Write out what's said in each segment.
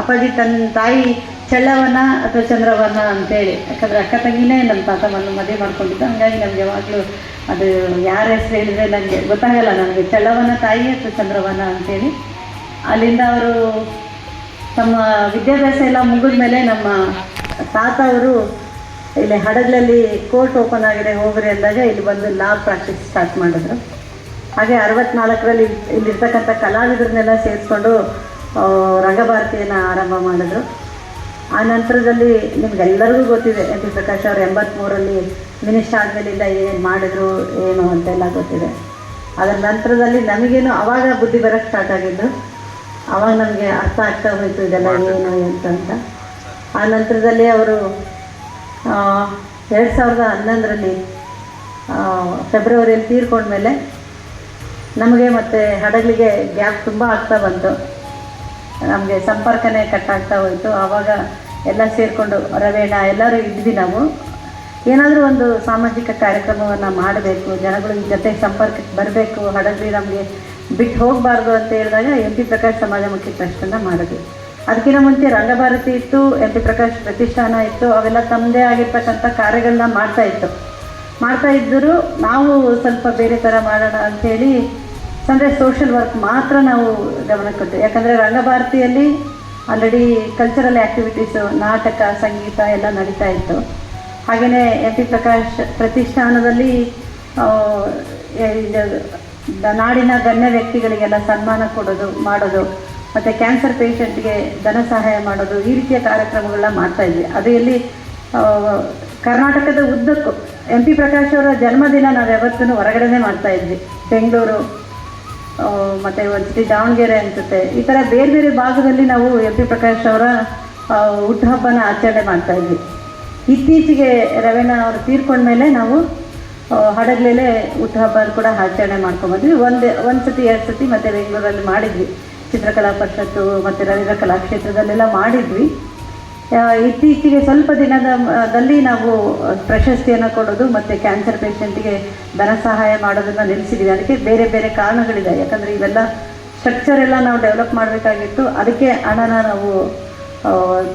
ಅಪ್ಪಾಜಿ ತನ್ನ ತಾಯಿ ಚಳ್ಳವನ ಅಥವಾ ಚಂದ್ರವನ ಅಂತೇಳಿ. ಯಾಕಂದರೆ ಅಕ್ಕ ತಂಗಿನೇ ನಮ್ಮ ತಾತವನ್ನು ಮದುವೆ ಮಾಡ್ಕೊಂಡಿದ್ದು. ಹಂಗಾಗಿ ನಮ್ಗೆ ಯಾವಾಗಲೂ ಅದು ಯಾರ ಹೆಸರು ಹೇಳಿದ್ರೆ ನನಗೆ ಗೊತ್ತಾಗಲ್ಲ ನನಗೆ ಚಳ್ಳವನ ತಾಯಿ ಅಥವಾ ಚಂದ್ರವನ ಅಂತೇಳಿ. ಅಲ್ಲಿಂದ ಅವರು ತಮ್ಮ ವಿದ್ಯಾಭ್ಯಾಸ ಎಲ್ಲ ಮುಗಿದ ಮೇಲೆ ನಮ್ಮ ತಾತ ಅವರು ಇಲ್ಲಿ ಹಡಗಲಲ್ಲಿ ಕೋರ್ಟ್ ಓಪನ್ ಆಗಿದೆ, ಹೋಗ್ರಿ ಅಂದಾಗ ಇಲ್ಲಿ ಬಂದು ಲಾ ಪ್ರಾಕ್ಟೀಸ್ ಸ್ಟಾರ್ಟ್ ಮಾಡಿದ್ರು. ಹಾಗೆ ಅರವತ್ನಾಲ್ಕರಲ್ಲಿ ಇಲ್ಲಿರ್ತಕ್ಕಂಥ ಕಲಾವಿದರನ್ನೆಲ್ಲ ಸೇರಿಸ್ಕೊಂಡು ರಂಗಭಾರತಿಯನ್ನು ಆರಂಭ ಮಾಡಿದ್ರು. ಆ ನಂತರದಲ್ಲಿ ನಿಮಗೆಲ್ಲರಿಗೂ ಗೊತ್ತಿದೆ ಎಂ ಪಿ ಪ್ರಕಾಶ್ ಅವರು ಎಂಬತ್ತ್ಮೂರಲ್ಲಿ ಮಿನಿಸ್ಟರ್ ಆದಮೇಲಿಂದ ಏನು ಮಾಡಿದ್ರು ಏನು ಅಂತೆಲ್ಲ ಗೊತ್ತಿದೆ. ಅದರ ನಂತರದಲ್ಲಿ ನಮಗೇನು ಆವಾಗ ಬುದ್ಧಿ ಬರೋಕ್ಕೆ ಸ್ಟಾರ್ಟ್ ಆಗಿದ್ದು ಅವಾಗ ನಮಗೆ ಅರ್ಥ ಆಗ್ತಾ ಹೋಯಿತು ಇದೆಲ್ಲ ಏನು ಅಂತ ಅಂತ ಆ ನಂತರದಲ್ಲಿ ಅವರು ಎರಡು ಸಾವಿರದ ಹನ್ನೊಂದರಲ್ಲಿ ಫೆಬ್ರವರಿಯಲ್ಲಿ ತೀರ್ಕೊಂಡ್ಮೇಲೆ ನಮಗೆ ಮತ್ತು ಹಡಗಲಿಗೆ ಗ್ಯಾಪ್ ತುಂಬ ಆಗ್ತಾ ಬಂತು. ನಮಗೆ ಸಂಪರ್ಕನೇ ಕಟ್ಟಾಗ್ತಾ ಹೋಯಿತು. ಆವಾಗ ಎಲ್ಲ ಸೇರಿಕೊಂಡು ರವೇಣ ಎಲ್ಲರೂ ಇದ್ವಿ ನಾವು. ಏನಾದರೂ ಒಂದು ಸಾಮಾಜಿಕ ಕಾರ್ಯಕ್ರಮವನ್ನು ಮಾಡಬೇಕು, ಜನಗಳ ಜೊತೆ ಸಂಪರ್ಕಕ್ಕೆ ಬರಬೇಕು, ಹಡಗ್ರಿ ನಮಗೆ ಬಿಟ್ಟು ಹೋಗಬಾರ್ದು ಅಂತ ಹೇಳಿದಾಗ ಎಂ ಪಿ ಪ್ರಕಾಶ್ ಸಮಾಜಮುಖಿ ಟ್ರಸ್ಟನ್ನು ಮಾಡಿದ್ವಿ. ಅದಕ್ಕಿಂತ ಮುಂಚೆ ರಂಗಭಾರತಿ ಇತ್ತು, ಎಂ ಪಿ ಪ್ರಕಾಶ್ ಪ್ರತಿಷ್ಠಾನ ಇತ್ತು, ಅವೆಲ್ಲ ತಮ್ಮದೇ ಆಗಿರ್ತಕ್ಕಂಥ ಕಾರ್ಯಗಳನ್ನ ಮಾಡ್ತಾ ಇತ್ತು. ಮಾಡ್ತಾ ಇದ್ದರೂ ನಾವು ಸ್ವಲ್ಪ ಬೇರೆ ಥರ ಮಾಡೋಣ ಅಂಥೇಳಿ ಅಂದರೆ ಸೋಷಿಯಲ್ ವರ್ಕ್ ಮಾತ್ರ ನಾವು ಗಮನ ಕೊಟ್ಟು ಯಾಕಂದರೆ ರಂಗಭಾರತಿಯಲ್ಲಿ ಆಲ್ರೆಡಿ ಕಲ್ಚರಲ್ ಆ್ಯಕ್ಟಿವಿಟೀಸು ನಾಟಕ, ಸಂಗೀತ ಎಲ್ಲ ನಡೀತಾ ಇತ್ತು. ಹಾಗೆಯೇ ಎಂ ಪಿ ಪ್ರಕಾಶ್ ಪ್ರತಿಷ್ಠಾನದಲ್ಲಿ ನಾಡಿನ ಗಣ್ಯ ವ್ಯಕ್ತಿಗಳಿಗೆಲ್ಲ ಸನ್ಮಾನ ಕೊಡೋದು, ಮಾಡೋದು, ಮತ್ತು ಕ್ಯಾನ್ಸರ್ ಪೇಷಂಟ್ಗೆ ಧನ ಸಹಾಯ ಮಾಡೋದು, ಈ ರೀತಿಯ ಕಾರ್ಯಕ್ರಮಗಳನ್ನ ಮಾಡ್ತಾ ಇದ್ವಿ. ಅದು ಇಲ್ಲಿ ಕರ್ನಾಟಕದ ಉದ್ದಕ್ಕೂ ಎಂ ಪಿ ಪ್ರಕಾಶ್ ಅವರ ಜನ್ಮದಿನ ನಾವು ಯಾವತ್ತೂ ಹೊರಗಡೆನೇ ಮಾಡ್ತಾ ಇದ್ವಿ. ಬೆಂಗಳೂರು ಮತ್ತೆ ಒಂದ್ಸತಿ ದಾವಣಗೆರೆ ಅನ್ಸುತ್ತೆ. ಈ ಥರ ಬೇರೆ ಬೇರೆ ಭಾಗದಲ್ಲಿ ನಾವು ಎಂ ಪಿ ಪ್ರಕಾಶ್ ಅವರ ಹುಟ್ಟುಹಬ್ಬನ ಆಚರಣೆ ಮಾಡ್ತಾ ಇದ್ವಿ. ಇತ್ತೀಚೆಗೆ ರವೀನಾ ಅವರು ತೀರ್ಕೊಂಡ್ಮೇಲೆ ನಾವು ಆ, ಹಡಗ್ಲಲ್ಲೇ ಹುಟ್ಟುಹಬ್ಬ ಕೂಡ ಆಚರಣೆ ಮಾಡ್ಕೊಂಬಂದ್ವಿ ಒಂದು ಒಂದು ಸತಿ ಎರಡು ಸತಿ ಮತ್ತು ಬೆಂಗಳೂರಲ್ಲಿ ಮಾಡಿದ್ವಿ. ಚಿತ್ರಕಲಾ ಪರಿಷತ್ತು ಮತ್ತು ರವೀಂದ್ರ ಕಲಾಕ್ಷೇತ್ರದಲ್ಲೆಲ್ಲ ಮಾಡಿದ್ವಿ. ಇತ್ತೀಚೆಗೆ ಸ್ವಲ್ಪ ದಿನದ ದಲ್ಲಿ ನಾವು ಪ್ರಶಸ್ತಿಯನ್ನು ಕೊಡೋದು ಮತ್ತು ಕ್ಯಾನ್ಸರ್ ಪೇಷಂಟ್ಗೆ ಧನ ಸಹಾಯ ಮಾಡೋದನ್ನು ನಿಲ್ಲಿಸಿದ್ದೀವಿ ಅದಕ್ಕೆ ಬೇರೆ ಬೇರೆ ಕಾರಣಗಳಿದೆ. ಯಾಕಂದರೆ ಇವೆಲ್ಲ ಸ್ಟ್ರಕ್ಚರ್ ಎಲ್ಲ ನಾವು ಡೆವಲಪ್ ಮಾಡಬೇಕಾಗಿತ್ತು. ಅದಕ್ಕೆ ಹಣನ ನಾವು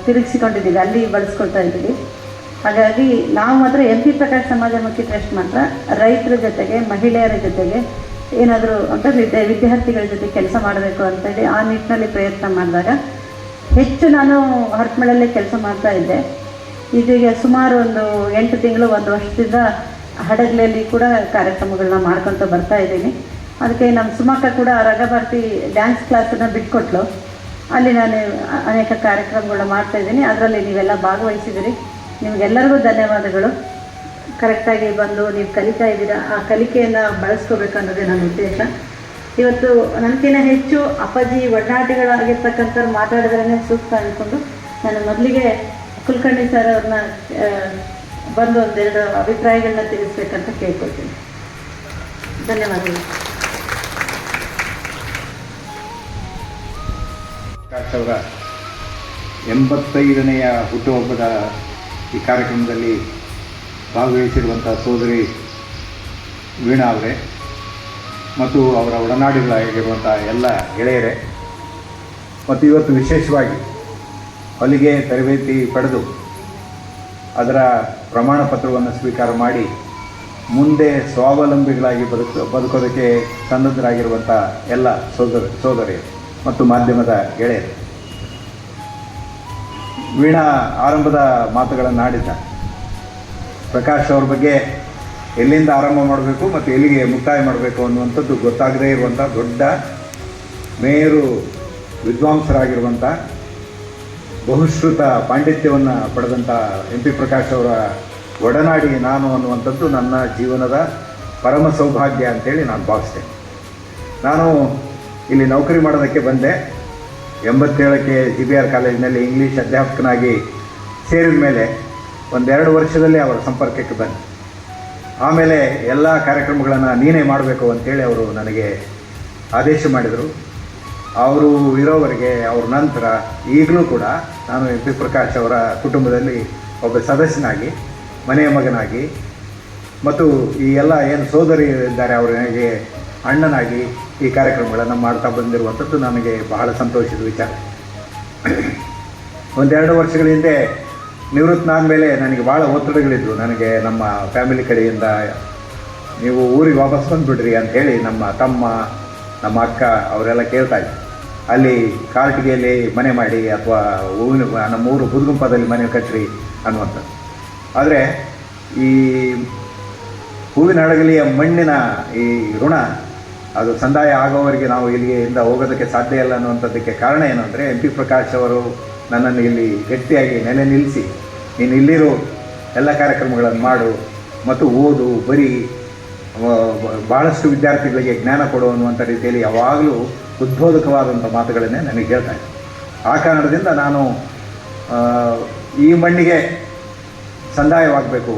ತಿರುಗಿಸಿಕೊಂಡಿದ್ದೀವಿ. ಅಲ್ಲಿ ಬಳಸ್ಕೊಳ್ತಾ ಇದ್ದೀವಿ. ಹಾಗಾಗಿ ನಾವು ಮಾತ್ರ ಎಂ ಪಿ ಪ್ರಕಾಶ್ ಸಮಾಜಮುಖಿ ಟ್ರಸ್ಟ್ ಮಾತ್ರ ರೈತರ ಜೊತೆಗೆ, ಮಹಿಳೆಯರ ಜೊತೆಗೆ ಏನಾದರೂ ಅಂತ ವಿದ್ಯಾ ವಿದ್ಯಾರ್ಥಿಗಳ ಜೊತೆ ಕೆಲಸ ಮಾಡಬೇಕು ಅಂತೇಳಿ ಆ ನಿಟ್ಟಿನಲ್ಲಿ ಪ್ರಯತ್ನ ಮಾಡಿದಾಗ ಹೆಚ್ಚು ನಾನು ಹರಟ್ಮಳಲ್ಲೇ ಕೆಲಸ ಮಾಡ್ತಾ ಇದ್ದೆ. ಇದೀಗ ಸುಮಾರು ಒಂದು ಎಂಟು ತಿಂಗಳು, ಒಂದು ವರ್ಷದಿಂದ ಹಡಗಲಲ್ಲಿ ಕೂಡ ಕಾರ್ಯಕ್ರಮಗಳನ್ನ ಮಾಡ್ಕೊತ ಬರ್ತಾ ಇದ್ದೀನಿ. ಅದಕ್ಕೆ ನಮ್ಮ ಸುಮಕ್ಕ ಕೂಡ ರಘಭಾರತಿ ಡ್ಯಾನ್ಸ್ ಕ್ಲಾಸನ್ನು ಬಿಟ್ಕೊಟ್ಲು. ಅಲ್ಲಿ ನಾನು ಅನೇಕ ಕಾರ್ಯಕ್ರಮಗಳನ್ನ ಮಾಡ್ತಾ ಇದ್ದೀನಿ. ಅದರಲ್ಲಿ ನೀವೆಲ್ಲ ಭಾಗವಹಿಸಿದಿರಿ. ನಿಮಗೆಲ್ಲರಿಗೂ ಧನ್ಯವಾದಗಳು. ಕರೆಕ್ಟಾಗಿ ಬಂದು ನೀವು ಕಲಿತಾ ಇದ್ದೀರಾ, ಆ ಕಲಿಕೆಯನ್ನು ಬಳಸ್ಕೋಬೇಕು ಅನ್ನೋದೇ ನನ್ನ ಉದ್ದೇಶ. ಇವತ್ತು ನನಗಿಂತ ಹೆಚ್ಚು ಅಪ್ಪಾಜಿ ಒಡನಾಟಿಗಳಾಗಿರ್ತಕ್ಕಂಥವ್ರು ಮಾತಾಡಿದ್ರೇ ಸೂಕ್ತ ಅಂದ್ಕೊಂಡು ನಾನು ಮೊದಲಿಗೆ ಕುಲಕರ್ಣಿ ಸರ್ ಅವ್ರನ್ನ ಬಂದು ಒಂದೆರಡು ಅಭಿಪ್ರಾಯಗಳನ್ನ ತಿಳಿಸ್ಬೇಕಂತ ಕೇಳ್ಕೊಳ್ತೀನಿ. ಧನ್ಯವಾದಗಳು. ಎಂಬತ್ತೈದನೆಯ ಹುಟ್ಟುಹಬ್ಬದ ಈ ಕಾರ್ಯಕ್ರಮದಲ್ಲಿ ಭಾಗವಹಿಸಿರುವಂಥ ಸೋದರಿ ವೀಣಾ ಅವರೇ. ಮತ್ತು ಅವರ ಒಡನಾಡಿಗಳಾಗಿರುವಂಥ ಎಲ್ಲ ಗೆಳೆಯರೇ, ಮತ್ತು ಇವತ್ತು ವಿಶೇಷವಾಗಿ ಹೊಲಿಗೆ ತರಬೇತಿ ಪಡೆದು ಅದರ ಪ್ರಮಾಣ ಪತ್ರವನ್ನು ಸ್ವೀಕಾರ ಮಾಡಿ ಮುಂದೆ ಸ್ವಾವಲಂಬಿಗಳಾಗಿ ಬದುಕು, ಬದುಕೋದಕ್ಕೆ ಸನ್ನದ್ಧರಾಗಿರುವಂಥ ಎಲ್ಲ ಸೋದರ, ಸೋದರಿಯರು ಮತ್ತು ಮಾಧ್ಯಮದ ಗೆಳೆಯರು. ವೀಣಾ ಆರಂಭದ ಮಾತುಗಳನ್ನು ಆಡಿದ್ದ ಪ್ರಕಾಶ್ ಅವ್ರ ಬಗ್ಗೆ ಎಲ್ಲಿಂದ ಆರಂಭ ಮಾಡಬೇಕು ಮತ್ತು ಎಲ್ಲಿಗೆ ಮುಕ್ತಾಯ ಮಾಡಬೇಕು ಅನ್ನುವಂಥದ್ದು ಗೊತ್ತಾಗದೇ ಇರುವಂಥ ದೊಡ್ಡ ಮೇರು ವಿದ್ವಾಂಸರಾಗಿರುವಂಥ ಬಹುಶ್ರುತ ಪಾಂಡಿತ್ಯವನ್ನು ಪಡೆದಂಥ ಎಂ ಪಿ ಪ್ರಕಾಶ್ ಅವರ ಒಡನಾಡಿ ನಾನು ಅನ್ನುವಂಥದ್ದು ನನ್ನ ಜೀವನದ ಪರಮ ಸೌಭಾಗ್ಯ ಅಂತೇಳಿ ನಾನು ಭಾವಿಸ್ತೇನೆ. ನಾನು ಇಲ್ಲಿ ನೌಕರಿ ಮಾಡೋದಕ್ಕೆ ಬಂದೆ. ಎಂಬತ್ತೇಳಕ್ಕೆ ಜಿ ಬಿ ಆರ್ ಕಾಲೇಜಿನಲ್ಲಿ ಇಂಗ್ಲೀಷ್ ಅಧ್ಯಾಪಕನಾಗಿ ಸೇರಿದ ಮೇಲೆ ಒಂದೆರಡು ವರ್ಷದಲ್ಲಿ ಅವರ ಸಂಪರ್ಕಕ್ಕೆ ಬಂದೆ. ಆಮೇಲೆ ಎಲ್ಲ ಕಾರ್ಯಕ್ರಮಗಳನ್ನು ನೀನೇ ಮಾಡಬೇಕು ಅಂತೇಳಿ ಅವರು ನನಗೆ ಆದೇಶ ಮಾಡಿದರು. ಅವರು ಇರೋವರೆಗೆ ಅವ್ರ ನಂತರ ಈಗಲೂ ಕೂಡ ನಾನು ಎಂ ಪಿ ಪ್ರಕಾಶ್ ಅವರ ಕುಟುಂಬದಲ್ಲಿ ಒಬ್ಬ ಸದಸ್ಯನಾಗಿ ಮನೆಯ ಮಗನಾಗಿ ಮತ್ತು ಈ ಎಲ್ಲ ಏನು ಸೋದರಿ ಇದ್ದಾರೆ ಅವರಿಗೆ ಅಣ್ಣನಾಗಿ ಈ ಕಾರ್ಯಕ್ರಮಗಳನ್ನು ಮಾಡ್ತಾ ಬಂದಿರುವಂಥದ್ದು ನನಗೆ ಬಹಳ ಸಂತೋಷದ ವಿಚಾರ. ಒಂದೆರಡು ವರ್ಷಗಳ ಹಿಂದೆ ನಿವೃತ್ತನಾದಮೇಲೆ ನನಗೆ ಭಾಳ ಒತ್ತಡಗಳಿದ್ವು. ನನಗೆ ನಮ್ಮ ಫ್ಯಾಮಿಲಿ ಕಡೆಯಿಂದ ನೀವು ಊರಿಗೆ ವಾಪಸ್ ಬಂದುಬಿಡ್ರಿ ಅಂತ ಹೇಳಿ ನಮ್ಮ ತಮ್ಮ, ನಮ್ಮ ಅಕ್ಕ ಅವರೆಲ್ಲ ಕೇಳ್ತಾ ಇದ್ರು. ಅಲ್ಲಿ ಕಾರ್ಟಿಗೆಯಲ್ಲಿ ಮನೆ ಮಾಡಿ ಅಥವಾ ಹೂವಿನ ನಮ್ಮ ಊರು ಬುದ್ಗುಂಪದಲ್ಲಿ ಮನೆ ಕಟ್ಟ್ರಿ ಅನ್ನುವಂಥದ್ದು. ಆದರೆ ಈ ಹೂವಿನ ಹಡಗಲಿಯ ಮಣ್ಣಿನ ಈ ಋಣ, ಅದು ಸಂದಾಯ ಆಗೋವರೆಗೆ ನಾವು ಇಲ್ಲಿಂದ ಹೋಗೋದಕ್ಕೆ ಸಾಧ್ಯ ಇಲ್ಲ ಅನ್ನುವಂಥದ್ದಕ್ಕೆ ಕಾರಣ ಏನು ಅಂದರೆ ಎಂ ಪಿ ಪ್ರಕಾಶ್ ಅವರು ನನ್ನನ್ನು ಇಲ್ಲಿ ಗಟ್ಟಿಯಾಗಿ ನೆನೆ ನಿಲ್ಲಿಸಿ, ನೀನು ಇಲ್ಲಿರೋ ಎಲ್ಲ ಕಾರ್ಯಕ್ರಮಗಳನ್ನು ಮಾಡು ಮತ್ತು ಓದು, ಬರೀ ಭಾಳಷ್ಟು ವಿದ್ಯಾರ್ಥಿಗಳಿಗೆ ಜ್ಞಾನ ಕೊಡು ಅನ್ನುವಂಥ ರೀತಿಯಲ್ಲಿ ಯಾವಾಗಲೂ ಉದ್ಬೋಧಕವಾದಂಥ ಮಾತುಗಳನ್ನೇ ನನಗೆ ಹೇಳ್ತಾ ಇದ್ದೆ. ಆ ಕಾರಣದಿಂದ ನಾನು ಈ ಮಣ್ಣಿಗೆ ಸಂದಾಯವಾಗಬೇಕು.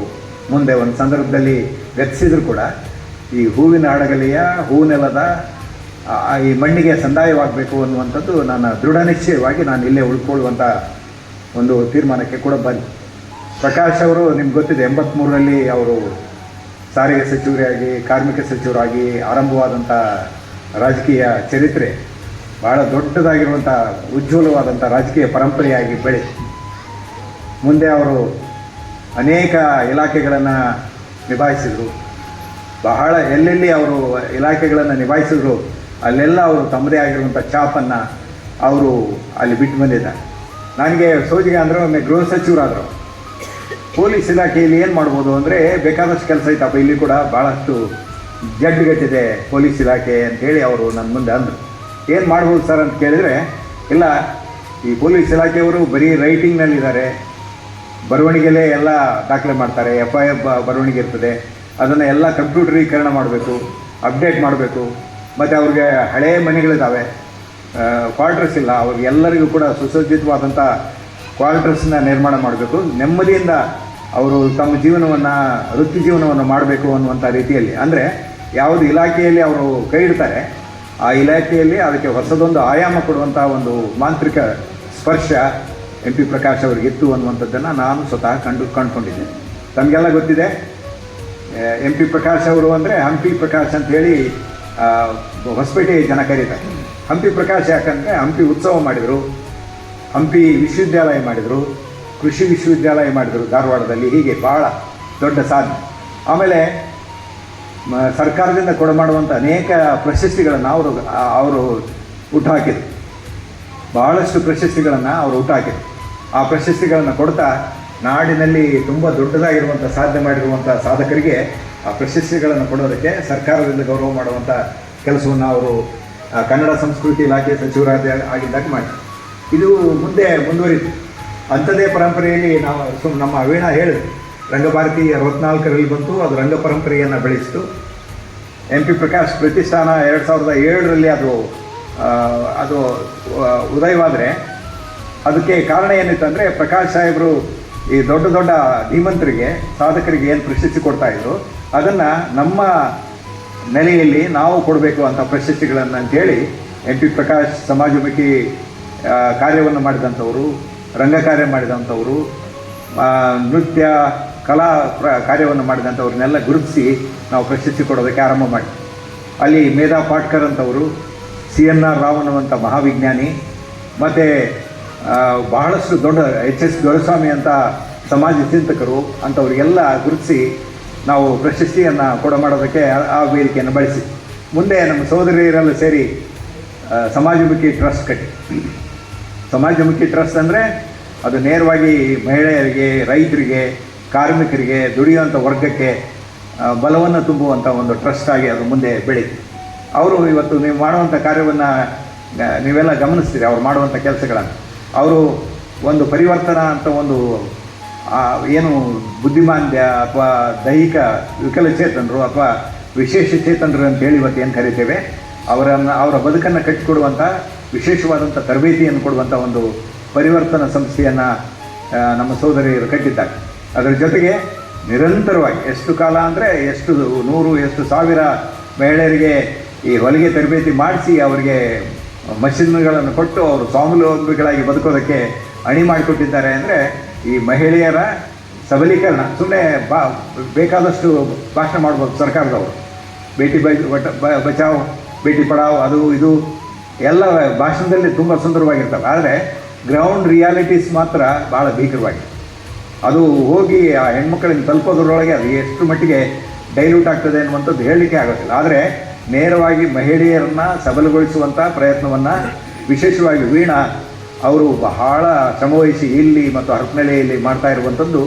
ಮುಂದೆ ಒಂದು ಸಂದರ್ಭದಲ್ಲಿ ಗತಿಸಿದ್ರು ಕೂಡ ಈ ಹೂವಿನ ಹಡಗಲಿಯ ಹೂನೆಲದ ಈ ಮಣ್ಣಿಗೆ ಸಂದಾಯವಾಗಬೇಕು ಅನ್ನುವಂಥದ್ದು ನನ್ನ ದೃಢ ನಿಶ್ಚಯವಾಗಿ ನಾನು ಇಲ್ಲೇ ಉಳ್ಕೊಳ್ಳುವಂಥ ಒಂದು ತೀರ್ಮಾನಕ್ಕೆ ಕೂಡ ಬಂದೆ ಪ್ರಕಾಶ್ ಅವರು, ನಿಮ್ಗೆ ಗೊತ್ತಿದೆ ಎಂಬತ್ತ್ಮೂರರಲ್ಲಿ ಅವರು ಸಾರಿಗೆ ಸಚಿವರಾಗಿ, ಕಾರ್ಮಿಕ ಸಚಿವರಾಗಿ ಆರಂಭವಾದಂಥ ರಾಜಕೀಯ ಚರಿತ್ರೆ ಬಹಳ ದೊಡ್ಡದಾಗಿರುವಂಥ ಉಜ್ವಲವಾದಂಥ ರಾಜಕೀಯ ಪರಂಪರೆಯಾಗಿ ಬೆಳೆ ಮುಂದೆ ಅವರು ಅನೇಕ ಇಲಾಖೆಗಳನ್ನು ನಿಭಾಯಿಸಿದರು. ಬಹಳ ಎಲ್ಲೆಲ್ಲಿ ಅವರು ಇಲಾಖೆಗಳನ್ನು ನಿಭಾಯಿಸಿದ್ರು ಅಲ್ಲೆಲ್ಲ ಅವರು ತಮ್ಮದೇ ಆಗಿರುವಂಥ ಛಾಪನ್ನು ಅವರು ಅಲ್ಲಿ ಬಿಟ್ಟು ಬಂದಿದ್ದಾರೆ. ನನಗೆ ಸೋಜಿಗೆ ಅಂದರೆ ಒಮ್ಮೆ ಗೃಹ ಸಚಿವರಾದರು. ಪೊಲೀಸ್ ಇಲಾಖೆಯಲ್ಲಿ ಏನು ಮಾಡ್ಬೋದು ಅಂದರೆ ಬೇಕಾದಷ್ಟು ಕೆಲಸ ಐತಪ್ಪ ಇಲ್ಲಿ ಕೂಡ ಭಾಳಷ್ಟು ಜಡ್ಡುಗಟ್ಟಿದೆ ಪೊಲೀಸ್ ಇಲಾಖೆ ಅಂತೇಳಿ ಅವರು ನನ್ನ ಮುಂದೆ ಅಂದರು. ಏನು ಮಾಡ್ಬೋದು ಸರ್ ಅಂತ ಕೇಳಿದರೆ, ಇಲ್ಲ, ಈ ಪೊಲೀಸ್ ಇಲಾಖೆಯವರು ಬರೀ ರೈಟಿಂಗ್ನಲ್ಲಿದ್ದಾರೆ. ಬರವಣಿಗೆಲೇ ಎಲ್ಲ ದಾಖಲೆ ಮಾಡ್ತಾರೆ. ಎಫ್ ಐ ಆರ್ ಬರವಣಿಗೆ ಇರ್ತದೆ. ಅದನ್ನು ಎಲ್ಲ ಕಂಪ್ಯೂಟರೀಕರಣ ಮಾಡಬೇಕು, ಅಪ್ಡೇಟ್ ಮಾಡಬೇಕು. ಮತ್ತು ಅವ್ರಿಗೆ ಹಳೆಯ ಮನೆಗಳಿದ್ದಾವೆ ಕ್ವಾರ್ಟರ್ಸ್ ಇಲ್ಲ. ಅವ್ರಿಗೆ ಎಲ್ಲರಿಗೂ ಕೂಡ ಸುಸಜ್ಜಿತವಾದಂಥ ಕ್ವಾರ್ಟರ್ಸ್ನ ನಿರ್ಮಾಣ ಮಾಡಬೇಕು. ನೆಮ್ಮದಿಯಿಂದ ಅವರು ತಮ್ಮ ಜೀವನವನ್ನು, ವೃತ್ತಿ ಜೀವನವನ್ನು ಮಾಡಬೇಕು ಅನ್ನುವಂಥ ರೀತಿಯಲ್ಲಿ. ಅಂದರೆ ಯಾವುದು ಇಲಾಖೆಯಲ್ಲಿ ಅವರು ಕೈ ಇಡ್ತಾರೆ, ಆ ಇಲಾಖೆಯಲ್ಲಿ ಅದಕ್ಕೆ ಹೊಸದೊಂದು ಆಯಾಮ ಕೊಡುವಂಥ ಒಂದು ಮಾಂತ್ರಿಕ ಸ್ಪರ್ಶ ಎಂ ಪಿ ಪ್ರಕಾಶ್ ಅವರಿಗಿತ್ತು ಅನ್ನುವಂಥದ್ದನ್ನು ನಾನು ಸ್ವತಃ ಕಂಡು, ಕಂಡುಕೊಂಡಿದ್ದೇನೆ. ತಮಗೆಲ್ಲ ಗೊತ್ತಿದೆ, ಎಂ ಪಿ ಪ್ರಕಾಶ್ ಅವರು ಅಂದರೆ ಹಂಪಿ ಪ್ರಕಾಶ್ ಅಂತ ಹೇಳಿ ಹೊಸಪೇಟೆ ಜನ ಕರೀತಾರೆ ಹಂಪಿ ಪ್ರಕಾಶ್ ಯಾಕಂದರೆ ಹಂಪಿ ಉತ್ಸವ ಮಾಡಿದರು, ಹಂಪಿ ವಿಶ್ವವಿದ್ಯಾಲಯ ಮಾಡಿದರು, ಕೃಷಿ ವಿಶ್ವವಿದ್ಯಾಲಯ ಮಾಡಿದರು ಧಾರವಾಡದಲ್ಲಿ, ಹೀಗೆ ಭಾಳ ದೊಡ್ಡ ಸಾಧನೆ. ಆಮೇಲೆ ಸರ್ಕಾರದಿಂದ ಕೊಡಮಾಡುವಂಥ ಅನೇಕ ಪ್ರಶಸ್ತಿಗಳನ್ನು ಅವರು ಅವರು ಹುಟ್ಟುಹಾಕಿದರು ಬಹಳಷ್ಟು ಪ್ರಶಸ್ತಿಗಳನ್ನು ಅವರು ಹುಟ್ಟುಹಾಕಿದರು ಆ ಪ್ರಶಸ್ತಿಗಳನ್ನು ಕೊಡ್ತಾ ನಾಡಿನಲ್ಲಿ ತುಂಬ ದೊಡ್ಡದಾಗಿರುವಂಥ ಸಾಧನೆ ಮಾಡಿರುವಂಥ ಸಾಧಕರಿಗೆ ಪ್ರಶಸ್ತಿಗಳನ್ನು ಕೊಡೋದಕ್ಕೆ ಸರ್ಕಾರದಿಂದ ಗೌರವ ಮಾಡುವಂಥ ಕೆಲಸವನ್ನು ಅವರು ಆ, ಕನ್ನಡ ಸಂಸ್ಕೃತಿ ಇಲಾಖೆ ಸಚಿವರಾದ ಆಗಿದ್ದಾಗ ಮಾಡಿ ಇದು ಮುಂದೆ ಮುಂದುವರಿತು. ಅಂಥದೇ ಪರಂಪರೆಯಲ್ಲಿ ನಾವು ಸುಮ್ ನಮ್ಮ ವೀಣಾ ಹೇಳಿದ್ರು. ರಂಗಭಾರತಿ ಅರವತ್ನಾಲ್ಕರಲ್ಲಿ ಬಂತು ಅದು ರಂಗ ಪರಂಪರೆಯನ್ನು ಬೆಳೆಸಿತು. ಎಂ ಪಿ ಪ್ರಕಾಶ್ ಪ್ರತಿಷ್ಠಾನ ಎರಡು ಸಾವಿರದ ಏಳರಲ್ಲಿ ಅದು ಆ, ಅದು ಆ, ಉದಯವಾದರೆ ಅದಕ್ಕೆ ಕಾರಣ ಏನಿತ್ತು ಅಂದರೆ ಪ್ರಕಾಶ್ ಸಾಹೇಬರು ಈ ದೊಡ್ಡ ದೊಡ್ಡ ಧೀಮಂತರಿಗೆ ಸಾಧಕರಿಗೆ ಏನು ಪ್ರಶಸ್ತಿ ಕೊಡ್ತಾ ಇದ್ರು ಅದನ್ನು ನಮ್ಮ ನೆಲೆಯಲ್ಲಿ ನಾವು ಕೊಡಬೇಕು ಅಂತ ಪ್ರಶಸ್ತಿಗಳನ್ನು ಅಂತೇಳಿ ಎಂ ಪಿ ಪ್ರಕಾಶ್ ಸಮಾಜಮುಖಿ ಕಾರ್ಯವನ್ನು ಮಾಡಿದಂಥವರು, ರಂಗ ಕಾರ್ಯ ಮಾಡಿದಂಥವರು ನೃತ್ಯ, ಕಲಾ ಪ್ರ, ಕಾರ್ಯವನ್ನು ಮಾಡಿದಂಥವ್ರನ್ನೆಲ್ಲ ಗುರುತಿಸಿ ನಾವು ಪ್ರಶಸ್ತಿ ಕೊಡೋದಕ್ಕೆ ಆರಂಭ ಮಾಡಿ ಅಲ್ಲಿ ಮೇಧಾ ಪಾಟ್ಕರ್ ಅಂತವರು, ಸಿ ಎನ್ ಆರ್ ರಾವ್ ಅನ್ನುವಂಥ ಮಹಾವಿಜ್ಞಾನಿ, ಮತ್ತು ಬಹಳಷ್ಟು ದೊಡ್ಡ ಎಚ್ ಎಸ್ ದೊರೆಸ್ವಾಮಿ ಅಂತ ಸಮಾಜ ಚಿಂತಕರು ಅಂಥವ್ರಿಗೆಲ್ಲ ಗುರುತಿಸಿ ನಾವು ಪ್ರಶಸ್ತಿಯನ್ನು ಕೊಡ ಮಾಡೋದಕ್ಕೆ ಆ- ವೇದಿಕೆಯನ್ನು ಬಳಸಿ. ಮುಂದೆ ನಮ್ಮ ಸಹೋದರಿಯರೆಲ್ಲ ಸೇರಿ ಸಮಾಜಮುಖಿ ಟ್ರಸ್ಟ್ ಕಟ್ಟಿ. ಸಮಾಜಮುಖಿ ಟ್ರಸ್ಟ್ ಅಂದರೆ ಅದು ನೇರವಾಗಿ ಮಹಿಳೆಯರಿಗೆ, ರೈತರಿಗೆ, ಕಾರ್ಮಿಕರಿಗೆ ದುಡಿಯುವಂಥ ವರ್ಗಕ್ಕೆ ಬಲವನ್ನು ತುಂಬುವಂಥ ಒಂದು ಟ್ರಸ್ಟ್ ಆಗಿ ಅದು ಮುಂದೆ ಬೆಳೀತು. ಅವರು ಇವತ್ತು ನೀವು ಮಾಡುವಂಥ ಕಾರ್ಯವನ್ನು ನೀವೆಲ್ಲ ಗಮನಿಸ್ತೀರಿ, ಅವ್ರು ಮಾಡುವಂಥ ಕೆಲಸಗಳನ್ನು. ಅವರು ಒಂದು ಪರಿವರ್ತನಾ ಅಂತ ಒಂದು ಏನು ಬುದ್ಧಿಮಾಂದ್ಯ ಅಥವಾ ದೈಹಿಕ ವಿಕಲಚೇತನರು ಅಥವಾ ವಿಶೇಷ ಚೇತನರು ಅಂತ ಹೇಳಿ ಇವತ್ತು ಏನು ಕರಿತೇವೆ, ಅವರನ್ನು, ಅವರ ಬದುಕನ್ನು ಕಟ್ಟಿಕೊಡುವಂಥ ವಿಶೇಷವಾದಂಥ ತರಬೇತಿಯನ್ನು ಕೊಡುವಂಥ ಒಂದು ಪರಿವರ್ತನ ಸಂಸ್ಥೆಯನ್ನು ನಮ್ಮ ಸೋದರಿಯರು ಕಟ್ಟಿದ್ದಾರೆ. ಅದರ ಜೊತೆಗೆ ನಿರಂತರವಾಗಿ, ಎಷ್ಟು ಕಾಲ ಅಂದರೆ ಎಷ್ಟು ನೂರು, ಎಷ್ಟು ಸಾವಿರ ಮಹಿಳೆಯರಿಗೆ ಈ ಹೊಲಿಗೆ ತರಬೇತಿ ಮಾಡಿಸಿ ಅವರಿಗೆ ಮಷಿನ್ಗಳನ್ನು ಕೊಟ್ಟು ಅವರು ಸ್ವಾವಲಂಬಿಗಳಾಗಿ ಬದುಕೋದಕ್ಕೆ ಅಣಿ ಮಾಡಿಕೊಟ್ಟಿದ್ದಾರೆ ಅಂದರೆ ಈ ಮಹಿಳೆಯರ ಸಬಲೀಕರಣ ಸುಮ್ಮನೆ ಬಾ, ಬೇಕಾದಷ್ಟು ಭಾಷಣ ಮಾಡ್ಬೋದು ಸರ್ಕಾರದವರು. ಬೇಟಿ ಬೈ ಬಚಾವ್ ಭೇಟಿ ಪಡಾವ್, ಅದು ಇದು, ಎಲ್ಲ ಭಾಷಣದಲ್ಲಿ ತುಂಬ ಸುಂದರವಾಗಿರ್ತವೆ. ಆದರೆ ಗ್ರೌಂಡ್ ರಿಯಾಲಿಟೀಸ್ ಮಾತ್ರ ಭಾಳ ಭೀಕರವಾಗಿದೆ ಅದು ಹೋಗಿ ಆ ಹೆಣ್ಮಕ್ಳಿಗೆ ತಲುಪೋದ್ರೊಳಗೆ ಅದು ಎಷ್ಟು ಮಟ್ಟಿಗೆ ಡೈಲ್ಯೂಟ್ ಆಗ್ತದೆ ಅನ್ನುವಂಥದ್ದು ಹೇಳಲಿಕ್ಕೆ ಆಗೋದಿಲ್ಲ. ಆದರೆ ನೇರವಾಗಿ ಮಹಿಳೆಯರನ್ನು ಸಬಲಗೊಳಿಸುವಂಥ ಪ್ರಯತ್ನವನ್ನು ವಿಶೇಷವಾಗಿ ವೀಣಾ ಅವರು ಬಹಳ ಶ್ರಮವಹಿಸಿ ಇಲ್ಲಿ ಮತ್ತು ಹರಪನಹಳ್ಳಿಯಲ್ಲಿ ಮಾಡ್ತಾ ಇರುವಂಥದ್ದು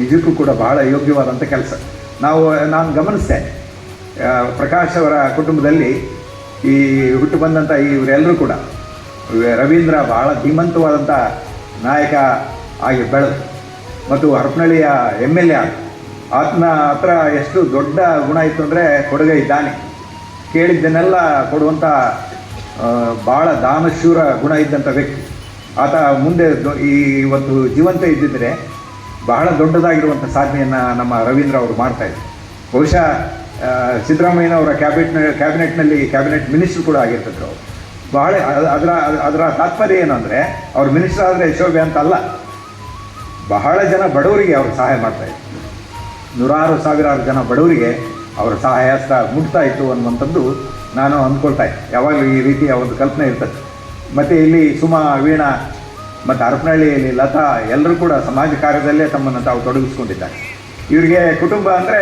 ನಿಜಕ್ಕೂ ಕೂಡ ಬಹಳ ಯೋಗ್ಯವಾದಂಥ ಕೆಲಸ. ನಾವು, ನಾನು ಗಮನಿಸಿದೆ ಪ್ರಕಾಶ್ ಅವರ ಕುಟುಂಬದಲ್ಲಿ ಈ ಹುಟ್ಟು ಬಂದಂಥ ಇವರೆಲ್ಲರೂ ಕೂಡ, ರವೀಂದ್ರ ಬಹಳ ಧೀಮಂತವಾದಂಥ ನಾಯಕ ಆಗಿ ಬೆಳೆದು, ಮತ್ತು ಹರಪನಹಳ್ಳಿಯ ಎಂ ಎಲ್ ಎ ಆತನ ಹತ್ರ ಎಷ್ಟು ದೊಡ್ಡ ಗುಣ ಇತ್ತು ಅಂದರೆ ಕೊಡುಗೆ ಇದ್ದಾನೆ. ಕೇಳಿದ್ದನ್ನೆಲ್ಲ ಕೊಡುವಂಥ ಭಾಳ ದಾನಶೂರ ಗುಣ ಇದ್ದಂಥ ವ್ಯಕ್ತಿ. ಆತ ಮುಂದೆ ಈ ಇವತ್ತು ಜೀವಂತ ಇದ್ದಿದ್ದರೆ ಬಹಳ ದೊಡ್ಡದಾಗಿರುವಂಥ ಸಾಧನೆಯನ್ನು ನಮ್ಮ ರವೀಂದ್ರ ಅವರು ಮಾಡ್ತಾಯಿದ್ರು ಬಹುಶಃ ಸಿದ್ದರಾಮಯ್ಯನವರ ಕ್ಯಾಬಿನೆಟ್ನ ಕ್ಯಾಬಿನೆಟ್ನಲ್ಲಿ ಕ್ಯಾಬಿನೆಟ್ ಮಿನಿಸ್ಟ್ರು ಕೂಡ ಆಗಿರ್ತಿದ್ರು ಅವರು. ಬಹಳ ಅದರ ಅದರ ತಾತ್ಪರ್ಯ ಏನು ಅಂದರೆ ಅವ್ರು ಮಿನಿಸ್ಟರ್ ಆದರೆ ಶೋಭೆ ಅಂತ ಅಲ್ಲ. ಬಹಳ ಜನ ಬಡವರಿಗೆ ಅವರು ಸಹಾಯ ಮಾಡ್ತಾಯಿದ್ರು ನೂರಾರು ಸಾವಿರಾರು ಜನ ಬಡವರಿಗೆ ಅವರ ಸಹಾಯ ಮುಟ್ತಾ ಇತ್ತು ಅನ್ನುವಂಥದ್ದು ನಾನು ಅಂದ್ಕೊಳ್ತಾ ಇದ್ದೆ. ಯಾವಾಗಲೂ ಈ ರೀತಿಯ ಒಂದು ಕಲ್ಪನೆ ಇರ್ತದೆ. ಮತ್ತು ಇಲ್ಲಿ ಸುಮಾ, ವೀಣಾ ಮತ್ತು ಹರಪನಹಳ್ಳಿಯಲ್ಲಿ ಲತಾ ಎಲ್ಲರೂ ಕೂಡ ಸಮಾಜ ಕಾರ್ಯದಲ್ಲೇ ತಮ್ಮನ್ನು ತಾವು ತೊಡಗಿಸ್ಕೊಂಡಿದ್ದಾರೆ. ಇವರಿಗೆ ಕುಟುಂಬ ಅಂದರೆ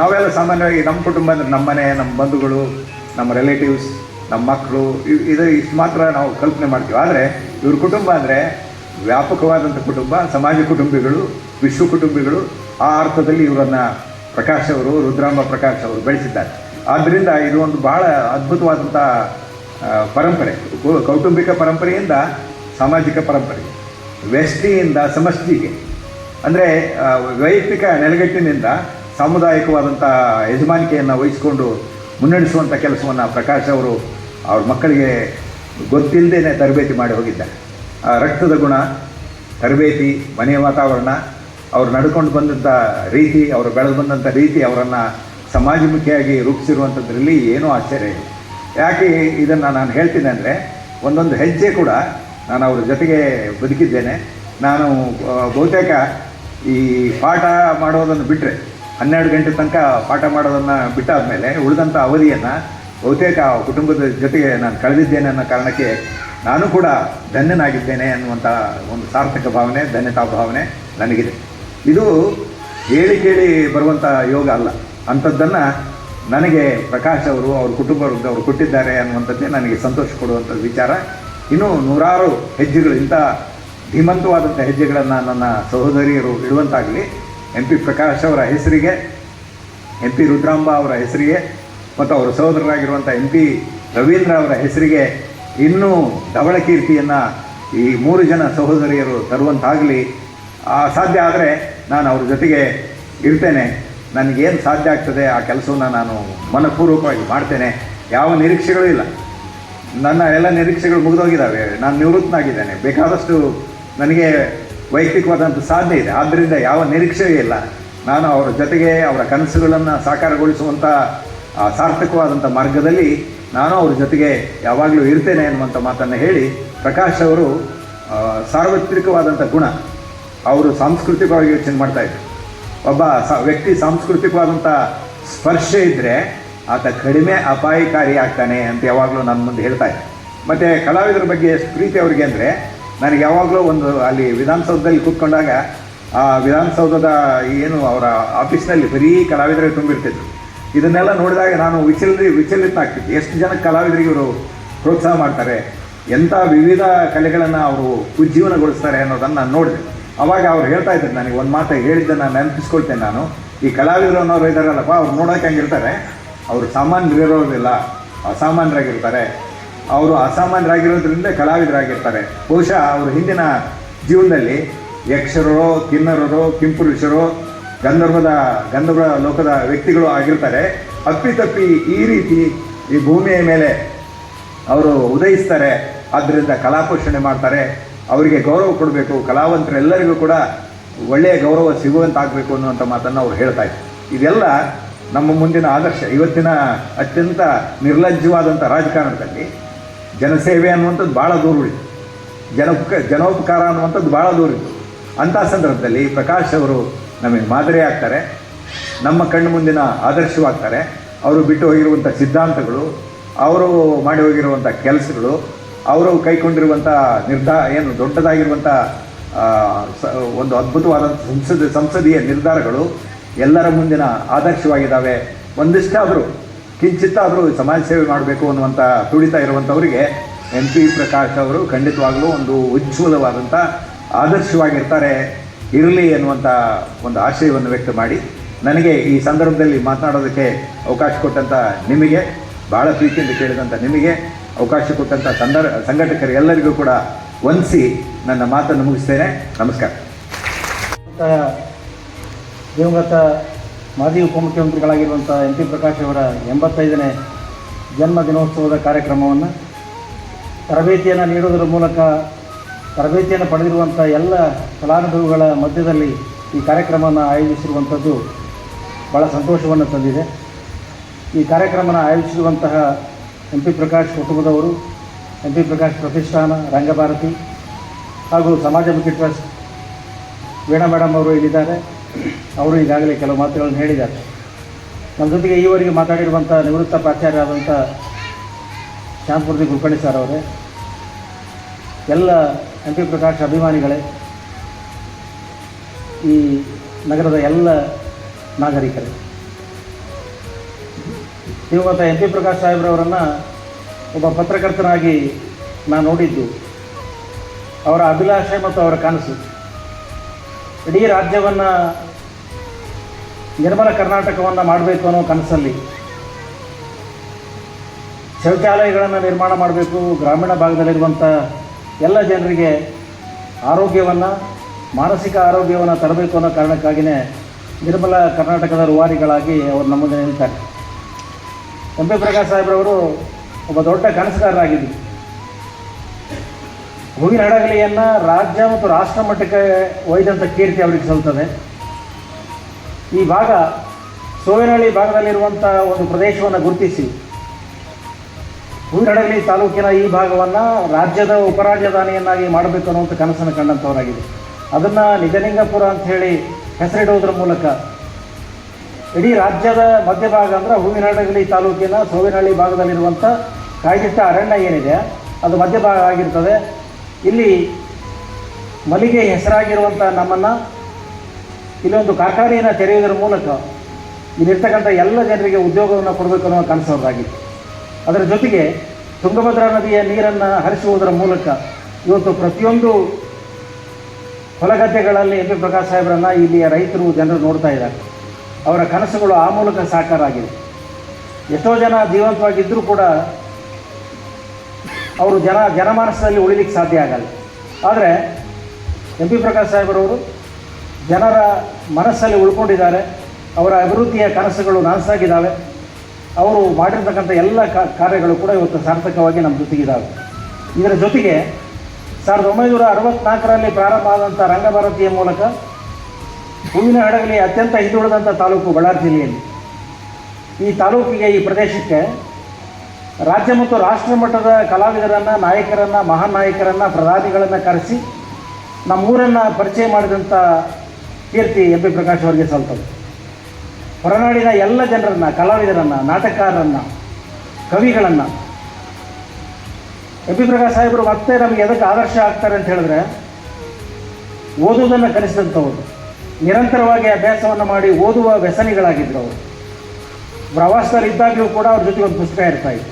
ನಾವೆಲ್ಲ ಸಾಮಾನ್ಯವಾಗಿ ನಮ್ಮ ಕುಟುಂಬ ಅಂದರೆ ನಮ್ಮ ಮನೆ, ನಮ್ಮ ಬಂಧುಗಳು, ನಮ್ಮ ರಿಲೇಟಿವ್ಸ್ ನಮ್ಮ ಮಕ್ಕಳು ಇದು ಇಷ್ಟು ಮಾತ್ರ ನಾವು ಕಲ್ಪನೆ ಮಾಡ್ತೀವಿ. ಆದರೆ ಇವ್ರ ಕುಟುಂಬ ಅಂದರೆ ವ್ಯಾಪಕವಾದಂಥ ಕುಟುಂಬ, ಸಮಾಜ ಕುಟುಂಬಿಗಳು, ವಿಶ್ವ ಕುಟುಂಬಿಗಳು. ಆ ಅರ್ಥದಲ್ಲಿ ಇವರನ್ನು ಪ್ರಕಾಶ್ ಅವರು, ರುದ್ರಾಂಬ ಪ್ರಕಾಶ್ ಅವರು ಬೆಳೆಸಿದ್ದಾರೆ. ಆದ್ದರಿಂದ ಇದು ಒಂದು ಬಹಳ ಅದ್ಭುತವಾದಂಥ ಪರಂಪರೆ ಕೌಟುಂಬಿಕ ಪರಂಪರೆಯಿಂದ ಸಾಮಾಜಿಕ ಪರಂಪರೆ, ವ್ಯಷ್ಟಿಯಿಂದ ಸಮಷ್ಟಿಗೆ. ಅಂದರೆ ವೈಯಕ್ತಿಕ ನೆಲೆಗಟ್ಟಿನಿಂದ ಸಾಮುದಾಯಿಕವಾದಂಥ ಯಜಮಾನಿಕೆಯನ್ನು ವಹಿಸಿಕೊಂಡು ಮುನ್ನಡೆಸುವಂಥ ಕೆಲಸವನ್ನು ಪ್ರಕಾಶ್ ಅವರು ಅವ್ರ ಮಕ್ಕಳಿಗೆ ಗೊತ್ತಿಲ್ಲದೇ ತರಬೇತಿ ಮಾಡಿ ಹೋಗಿದ್ದಾರೆ. ರಕ್ತದ ಗುಣ, ತರಬೇತಿ, ಮನೆಯ ವಾತಾವರಣ, ಅವ್ರು ನಡ್ಕೊಂಡು ಬಂದಂಥ ರೀತಿ, ಅವರು ಬೆಳೆದು ಬಂದಂಥ ರೀತಿ ಅವರನ್ನು ಸಮಾಜಮುಖಿಯಾಗಿ ರೂಪಿಸಿರುವಂಥದ್ರಲ್ಲಿ ಏನೂ ಆಶ್ಚರ್ಯ ಇಲ್ಲ. ಯಾಕೆ ಇದನ್ನು ನಾನು ಹೇಳ್ತೀನಿ ಅಂದರೆ, ಒಂದೊಂದು ಹೆಜ್ಜೆ ಕೂಡ ನಾನು ಅವ್ರ ಜೊತೆಗೆ ಬದುಕಿದ್ದೇನೆ. ನಾನು ಬಹುತೇಕ ಈ ಪಾಠ ಮಾಡೋದನ್ನು ಬಿಟ್ಟರೆ ಹನ್ನೆರಡು ಗಂಟೆ ತನಕ ಪಾಠ ಮಾಡೋದನ್ನು ಬಿಟ್ಟಾದಮೇಲೆ ಉಳಿದಂಥ ಅವಧಿಯನ್ನು ಬಹುತೇಕ ಕುಟುಂಬದ ಜೊತೆಗೆ ನಾನು ಕಳೆದಿದ್ದೇನೆ ಅನ್ನೋ ಕಾರಣಕ್ಕೆ ನಾನು ಕೂಡ ಧನ್ಯನಾಗಿದ್ದೇನೆ ಅನ್ನುವಂಥ ಒಂದು ಸಾರ್ಥಕ ಭಾವನೆ, ಧನ್ಯತಾ ಭಾವನೆ ನನಗಿದೆ. ಇದು ಹೇಳಿ ಕೇಳಿ ಬರುವಂಥ ಯೋಗ ಅಲ್ಲ. ಅಂಥದ್ದನ್ನು ನನಗೆ ಪ್ರಕಾಶ್ ಅವರು, ಅವ್ರ ಕುಟುಂಬವೃದ್ಧ ಅವರು ಕೊಟ್ಟಿದ್ದಾರೆ ಅನ್ನುವಂಥದ್ದೇ ನನಗೆ ಸಂತೋಷ ಕೊಡುವಂಥ ವಿಚಾರ. ಇನ್ನೂ ನೂರಾರು ಹೆಜ್ಜೆಗಳು ಇಂಥ ಧೀಮಂತವಾದಂಥ ಹೆಜ್ಜೆಗಳನ್ನು ನನ್ನ ಸಹೋದರಿಯರು ಇಡುವಂತಾಗಲಿ ಎಂ ಪಿ ಪ್ರಕಾಶ್ ಅವರ ಹೆಸರಿಗೆ, ಎಂ ಪಿ ರುದ್ರಾಂಬ ಅವರ ಹೆಸರಿಗೆ, ಮತ್ತು ಅವರ ಸಹೋದರರಾಗಿರುವಂಥ ಎಂ ಪಿ ರವೀಂದ್ರ ಅವರ ಹೆಸರಿಗೆ ಇನ್ನೂ ಧವಳ ಕೀರ್ತಿಯನ್ನು ಈ ಮೂರು ಜನ ಸಹೋದರಿಯರು ತರುವಂತಾಗಲಿ. ಸಾಧ್ಯ ಆದರೆ ನಾನು ಅವ್ರ ಜೊತೆಗೆ ಇರ್ತೇನೆ. ನನಗೇನು ಸಾಧ್ಯ ಆಗ್ತದೆ ಆ ಕೆಲಸವನ್ನು ನಾನು ಮನಪೂರ್ವಕವಾಗಿ ಮಾಡ್ತೇನೆ. ಯಾವ ನಿರೀಕ್ಷೆಗಳು ಇಲ್ಲ. ನನ್ನ ಎಲ್ಲ ನಿರೀಕ್ಷೆಗಳು ಮುಗಿದೋಗಿದ್ದಾವೆ ನಾನು ನಿವೃತ್ತನಾಗಿದ್ದೇನೆ. ಬೇಕಾದಷ್ಟು ನನಗೆ ವೈಯಕ್ತಿಕವಾದಂಥ ಸಾಧ್ಯ ಇದೆ. ಆದ್ದರಿಂದ ಯಾವ ನಿರೀಕ್ಷೆಯೂ ಇಲ್ಲ. ನಾನು ಅವರ ಜೊತೆಗೆ ಅವರ ಕನಸುಗಳನ್ನು ಸಾಕಾರಗೊಳಿಸುವಂಥ ಸಾರ್ಥಕವಾದಂಥ ಮಾರ್ಗದಲ್ಲಿ ನಾನು ಅವ್ರ ಜೊತೆಗೆ ಯಾವಾಗಲೂ ಇರ್ತೇನೆ ಅನ್ನುವಂಥ ಮಾತನ್ನು ಹೇಳಿ ಪ್ರಕಾಶ್ ಅವರು ಸಾರ್ವತ್ರಿಕವಾದಂಥ ಗುಣ ಅವರು ಸಾಂಸ್ಕೃತಿಕವಾಗಿ ಯೋಚನೆ ಮಾಡ್ತಾಯಿದ್ರು ಒಬ್ಬ ವ್ಯಕ್ತಿ ಸಾಂಸ್ಕೃತಿಕವಾದಂಥ ಸ್ಪರ್ಶ ಇದ್ದರೆ ಆತ ಕಡಿಮೆ ಅಪಾಯಕಾರಿ ಆಗ್ತಾನೆ ಅಂತ ಯಾವಾಗಲೂ ನನ್ನ ಮುಂದೆ ಹೇಳ್ತಾ ಇದ್ದೆ. ಮತ್ತು ಕಲಾವಿದರ ಬಗ್ಗೆ ಪ್ರೀತಿ ಅವರಿಗೆ ಅಂದರೆ, ನನಗೆ ಯಾವಾಗಲೂ ಒಂದು ಅಲ್ಲಿ ವಿಧಾನಸೌಧದಲ್ಲಿ ಕೂತ್ಕೊಂಡಾಗ, ಆ ವಿಧಾನಸೌಧದ ಏನು ಅವರ ಆಫೀಸ್ನಲ್ಲಿ ಬರೀ ಕಲಾವಿದರೇ ತುಂಬಿರ್ತಿದ್ರು. ಇದನ್ನೆಲ್ಲ ನೋಡಿದಾಗ ನಾನು ವಿಚಲಿ ವಿಚಲಿತ ಆಗ್ತಿದ್ದೆ ಎಷ್ಟು ಜನ ಕಲಾವಿದರಿಗೆ ಇವರು ಪ್ರೋತ್ಸಾಹ ಮಾಡ್ತಾರೆ ಎಂಥ ವಿವಿಧ ಕಲೆಗಳನ್ನು ಅವರು ಉಜ್ಜೀವನಗೊಳಿಸ್ತಾರೆ ಅನ್ನೋದನ್ನು ನಾನು ನೋಡಿದೆ. ಅವಾಗ ಅವ್ರು ಹೇಳ್ತಾ ಇದ್ರು ನನಗೆ ಒಂದು ಮಾತು ಹೇಳಿದ್ದನ್ನು ನೆನಪಿಸ್ಕೊಳ್ತೇನೆ ನಾನು. ಈ ಕಲಾವಿದರು ಅನ್ನೋರು ಇದ್ದಾರಲ್ಲಪ್ಪ ಅವ್ರು ನೋಡೋಕೆ ಹಂಗಿರ್ತಾರೆ. ಅವರು ಸಾಮಾನ್ಯರಿರೋದಿಲ್ಲ, ಅಸಾಮಾನ್ಯರಾಗಿರ್ತಾರೆ. ಅವರು ಅಸಾಮಾನ್ಯರಾಗಿರೋದ್ರಿಂದ ಕಲಾವಿದರಾಗಿರ್ತಾರೆ. ಬಹುಶಃ ಅವರು ಹಿಂದಿನ ಜೀವನದಲ್ಲಿ ಯಕ್ಷರರು, ಕಿನ್ನರರು, ಕಿಂಪುರುಷರು, ಗಂಧರ್ವದ ಗಂಧರ್ವ ಲೋಕದ ವ್ಯಕ್ತಿಗಳು ಆಗಿರ್ತಾರೆ. ಅಪ್ಪಿತಪ್ಪಿ ಈ ರೀತಿ ಈ ಭೂಮಿಯ ಮೇಲೆ ಅವರು ಉದಯಿಸ್ತಾರೆ. ಆದ್ದರಿಂದ ಕಲಾಪೋಷಣೆ ಮಾಡ್ತಾರೆ. ಅವರಿಗೆ ಗೌರವ ಕೊಡಬೇಕು, ಕಲಾವಂತರೆಲ್ಲರಿಗೂ ಕೂಡ ಒಳ್ಳೆಯ ಗೌರವ ಸಿಗುವಂತಾಗಬೇಕು ಅನ್ನುವಂಥ ಮಾತನ್ನು ಅವ್ರು ಹೇಳ್ತಾ ಇದ್ದಾರೆ ಇದೆಲ್ಲ ನಮ್ಮ ಮುಂದಿನ ಆದರ್ಶ, ಇವತ್ತಿನ ಅತ್ಯಂತ ನಿರ್ಲಜ್ಜವಾದಂಥ ರಾಜಕಾರಣದಲ್ಲಿ ಜನಸೇವೆ ಅನ್ನುವಂಥದ್ದು ಭಾಳ ದೂರ ಉಳಿತು. ಜನೋಪಕ, ಜನೋಪಕಾರ ಅನ್ನುವಂಥದ್ದು ಭಾಳ ದೂರ ಇತ್ತು ಅಂಥ ಸಂದರ್ಭದಲ್ಲಿ ಪ್ರಕಾಶ್ ಅವರು ನಮಗೆ ಮಾದರಿ ಆಗ್ತಾರೆ, ನಮ್ಮ ಕಣ್ಣು ಮುಂದಿನ ಆದರ್ಶವಾಗ್ತಾರೆ. ಅವರು ಬಿಟ್ಟು ಹೋಗಿರುವಂಥ ಸಿದ್ಧಾಂತಗಳು, ಅವರು ಮಾಡಿ ಹೋಗಿರುವಂಥ ಕೆಲಸಗಳು ಅವರು ಕೈಗೊಂಡಿರುವಂಥ ನಿರ್ಧಾರ ಏನು ದೊಡ್ಡದಾಗಿರುವಂಥ ಒಂದು ಅದ್ಭುತವಾದ ಸಂಸದ, ಸಂಸದೀಯ ನಿರ್ಧಾರಗಳು ಎಲ್ಲರ ಮುಂದಿನ ಆದರ್ಶವಾಗಿದ್ದಾವೆ. ಒಂದಿಷ್ಟಾದರೂ, ಕಿಂಚಿತ್ತಾದರೂ ಸಮಾಜ ಸೇವೆ ಮಾಡಬೇಕು ಅನ್ನುವಂಥ ತುಡಿತ ಇರುವಂಥವರಿಗೆ ಎಂ ಪಿ ಪ್ರಕಾಶ್ ಅವರು ಖಂಡಿತವಾಗಲೂ ಒಂದು ಉಜ್ವಲವಾದಂಥ ಆದರ್ಶವಾಗಿರ್ತಾರೆ, ಇರಲಿ ಎನ್ನುವಂಥ ಒಂದು ಆಶಯವನ್ನು ವ್ಯಕ್ತ ಮಾಡಿ. ನನಗೆ ಈ ಸಂದರ್ಭದಲ್ಲಿ ಮಾತನಾಡೋದಕ್ಕೆ ಅವಕಾಶ ಕೊಟ್ಟಂಥ ನಿಮಗೆ ಭಾಳ ಪ್ರೀತಿಯಿಂದ ಕೇಳಿದಂಥ ನಿಮಗೆ ಅವಕಾಶ ಕೊಟ್ಟಂಥ ಸಂಘಟಕರು ಎಲ್ಲರಿಗೂ ಕೂಡ ವಂದಿಸಿ ನನ್ನ ಮಾತನ್ನು ಮುಗಿಸ್ತೇನೆ. ನಮಸ್ಕಾರ. ದಿವಂಗತ ಮಾಜಿ ಉಪಮುಖ್ಯಮಂತ್ರಿಗಳಾಗಿರುವಂಥ ಎಂ ಪಿ ಪ್ರಕಾಶ್ ಅವರ ಎಂಬತ್ತೈದನೇ ಜನ್ಮ ದಿನೋತ್ಸವದ ಕಾರ್ಯಕ್ರಮವನ್ನು ತರಬೇತಿಯನ್ನು ನೀಡುವುದರ ಮೂಲಕ ತರಬೇತಿಯನ್ನು ಪಡೆದಿರುವಂಥ ಎಲ್ಲ ಫಲಾನುಭವಿಗಳ ಮಧ್ಯದಲ್ಲಿ ಈ ಕಾರ್ಯಕ್ರಮವನ್ನು ಆಯೋಜಿಸಿರುವಂಥದ್ದು ಭಾಳ ಸಂತೋಷವನ್ನು ತಂದಿದೆ. ಈ ಕಾರ್ಯಕ್ರಮನ ಆಯೋಜಿಸಿರುವಂತಹ ಎಂ ಪಿ ಪ್ರಕಾಶ್ ಕುಟುಂಬದವರು, ಎಂ ಪಿ ಪ್ರಕಾಶ್ ಪ್ರತಿಷ್ಠಾನ, ರಂಗಭಾರತಿ ಹಾಗೂ ಸಮಾಜಮುಖಿ ಟ್ರಸ್ಟ್ ವೀಣಾ ಮೇಡಮ್ ಅವರು ಇಲ್ಲಿದ್ದಾರೆ. ಅವರು ಈಗಾಗಲೇ ಕೆಲವು ಮಾತುಗಳನ್ನು ಹೇಳಿದ್ದಾರೆ. ನಮ್ಮ ಜೊತೆಗೆ ಈವರೆಗೆ ಮಾತಾಡಿರುವಂಥ ನಿವೃತ್ತ ಪ್ರಾಚಾರ್ಯರಾದಂಥ ಶ್ಯಾಮ್ಪೂರ್ತಿ ಕುಲಕರ್ಣಿ ಸರ್ ಅವರೇ, ಎಲ್ಲ ಎಂ ಪಿ ಪ್ರಕಾಶ್ ಅಭಿಮಾನಿಗಳೇ, ಈ ನಗರದ ಎಲ್ಲ ನಾಗರಿಕರೇ ದಿವಂಗತ ಎನ್ ಪಿ ಪ್ರಕಾಶ್ ಸಾಹೇಬ್ರವರನ್ನು ಒಬ್ಬ ಪತ್ರಕರ್ತನಾಗಿ ನಾನು ನೋಡಿದ್ದು. ಅವರ ಅಭಿಲಾಷೆ ಮತ್ತು ಅವರ ಕನಸು. ಇಡೀ ರಾಜ್ಯವನ್ನು ನಿರ್ಮಲ ಕರ್ನಾಟಕವನ್ನು ಮಾಡಬೇಕು ಅನ್ನೋ ಕನಸಲ್ಲಿ ಶೌಚಾಲಯಗಳನ್ನು ನಿರ್ಮಾಣ ಮಾಡಬೇಕು, ಗ್ರಾಮೀಣ ಭಾಗದಲ್ಲಿರುವಂಥ ಎಲ್ಲ ಜನರಿಗೆ ಆರೋಗ್ಯವನ್ನು, ಮಾನಸಿಕ ಆರೋಗ್ಯವನ್ನು ತರಬೇಕು ಅನ್ನೋ ಕಾರಣಕ್ಕಾಗಿಯೇ ನಿರ್ಮಲ ಕರ್ನಾಟಕದ ರೂವಾರಿಗಳಾಗಿ ಅವರು ನಮ್ಮ ಮುಂದೆ ನಿಲ್ತಾರೆ ಪಿ ಪ್ರಕಾಶ್ ಸಾಹೇಬ್ರವರು ಒಬ್ಬ ದೊಡ್ಡ ಕನಸುಗಾರರಾಗಿದ್ದರು. ಹೂವಿನ ಹಡಗಲಿಯನ್ನು ರಾಜ್ಯ ಮತ್ತು ರಾಷ್ಟ್ರ ಮಟ್ಟಕ್ಕೆ ಒಯ್ದಂಥ ಕೀರ್ತಿ ಅವರಿಗೆ ಸಲ್ತದೆ ಈ ಭಾಗ ಸೋವೇನಹಳ್ಳಿ ಭಾಗದಲ್ಲಿರುವಂಥ ಒಂದು ಪ್ರದೇಶವನ್ನು ಗುರುತಿಸಿ. ಹೂವಿನಹಡಗಲಿ ತಾಲೂಕಿನ ಈ ಭಾಗವನ್ನು ರಾಜ್ಯದ ಉಪರಾಜಧಾನಿಯನ್ನಾಗಿ ಮಾಡಬೇಕು ಅನ್ನುವಂಥ ಕನಸನ್ನು ಕಂಡಂಥವರಾಗಿದೆ ಅದನ್ನು ನಿಜಲಿಂಗಪುರ ಅಂತ ಹೇಳಿ ಹೆಸರಿಡುವುದರ ಮೂಲಕ ಇಡೀ ರಾಜ್ಯದ ಮಧ್ಯಭಾಗ ಅಂದರೆ ಹೂವಿನಹಳ್ಳಿ ತಾಲೂಕಿನ ಸೋವಿನಹಳ್ಳಿ ಭಾಗದಲ್ಲಿರುವಂಥ ಕಾಯ್ದಿಟ್ಟ ಅರಣ್ಯ ಏನಿದೆ, ಅದು ಮಧ್ಯಭಾಗ ಆಗಿರ್ತದೆ. ಇಲ್ಲಿ ಮಲ್ಲಿಗೆ ಹೆಸರಾಗಿರುವಂಥ ನಮ್ಮನ್ನು ಇಲ್ಲೊಂದು ಕಾರ್ಖಾನೆಯನ್ನು ತೆರೆಯುವುದರ ಮೂಲಕ ಇಲ್ಲಿರ್ತಕ್ಕಂಥ ಎಲ್ಲ ಜನರಿಗೆ ಉದ್ಯೋಗವನ್ನು ಕೊಡಬೇಕು ಅನ್ನೋ ಕನಸು ಅದರ ಜೊತೆಗೆ ತುಂಗಭದ್ರಾ ನದಿಯ ನೀರನ್ನು ಹರಿಸುವುದರ ಮೂಲಕ ಇವತ್ತು ಪ್ರತಿಯೊಂದು ಹೊಲಗದ್ದೆಗಳಲ್ಲಿ ಎಂ ಪಿ ಪ್ರಕಾಶ್ ಸಾಹೇಬರನ್ನು ಇಲ್ಲಿಯ ರೈತರು, ಜನರು ನೋಡ್ತಾ ಇದ್ದಾರೆ. ಅವರ ಕನಸುಗಳು ಆ ಮೂಲಕ ಸಾಕಾರ ಆಗಿದೆ ಎಷ್ಟೋ ಜನ ಜೀವಂತವಾಗಿದ್ದರೂ ಕೂಡ ಅವರು ಜನ ಜನಮಾನಸದಲ್ಲಿ ಉಳಿಲಿಕ್ಕೆ ಸಾಧ್ಯ ಆಗಲ್ಲ. ಆದರೆ ಎಂ ಪಿ ಪ್ರಕಾಶ್ ಸಾಹೇಬರವರು ಜನರ ಮನಸ್ಸಲ್ಲಿ ಉಳ್ಕೊಂಡಿದ್ದಾರೆ. ಅವರ ಅಭಿವೃದ್ಧಿಯ ಕನಸುಗಳು ನನಸಾಗಿದ್ದಾವೆ. ಅವರು ಮಾಡಿರ್ತಕ್ಕಂಥ ಎಲ್ಲ ಕಾರ್ಯಗಳು ಕೂಡ ಇವತ್ತು ಸಾರ್ಥಕವಾಗಿ ನಮ್ಮ ಜೊತೆಗಿದ್ದಾವೆ. ಇದರ ಜೊತೆಗೆ ಸಾವಿರದ ಒಂಬೈನೂರ ಅರವತ್ನಾಲ್ಕರಲ್ಲಿ ಪ್ರಾರಂಭ ಆದಂಥ ರಂಗಭಾರತಿಯ ಮೂಲಕ ಹೂವಿನ ಹಡಗಲಿ ಅತ್ಯಂತ ಹಿಂದುಳಿದಂಥ ತಾಲೂಕು ಬಳ್ಳಾರಿ ಜಿಲ್ಲೆಯಲ್ಲಿ. ಈ ತಾಲೂಕಿಗೆ, ಈ ಪ್ರದೇಶಕ್ಕೆ ರಾಜ್ಯ ಮತ್ತು ರಾಷ್ಟ್ರ ಮಟ್ಟದ ಕಲಾವಿದರನ್ನು, ನಾಯಕರನ್ನು, ಮಹಾನ್ ನಾಯಕರನ್ನು, ಪ್ರಧಾನಿಗಳನ್ನು ಕರೆಸಿ ನಮ್ಮೂರನ್ನು ಪರಿಚಯ ಮಾಡಿದಂಥ ಕೀರ್ತಿ ಎಂ ಪಿ ಪ್ರಕಾಶ್ ಅವರಿಗೆ ಸಲ್ತದೆ. ಹೊರನಾಡಿನ ಎಲ್ಲ ಜನರನ್ನು, ಕಲಾವಿದರನ್ನು, ನಾಟಕಕಾರರನ್ನು, ಕವಿಗಳನ್ನು ಎಂ ಪಿ ಪ್ರಕಾಶ್ ಸಾಹೇಬರು ಮತ್ತೆ ನಮಗೆ ಎದಕ್ಕೆ ಆದರ್ಶ ಆಗ್ತಾರೆ ಅಂತ ಹೇಳಿದ್ರೆ ಓದುವುದನ್ನು ಕಲಿಸಿದಂಥವ್ರು ನಿರಂತರವಾಗಿ ಅಭ್ಯಾಸವನ್ನು ಮಾಡಿ ಓದುವ ವ್ಯಸನಿಗಳಾಗಿದ್ದರು ಅವರು. ಪ್ರವಾಸದಲ್ಲಿದ್ದಾಗಲೂ ಕೂಡ ಅವ್ರ ಜೊತೆಗೆ ಒಂದು ಪುಸ್ತಕ ಇರ್ತಾ ಇತ್ತು.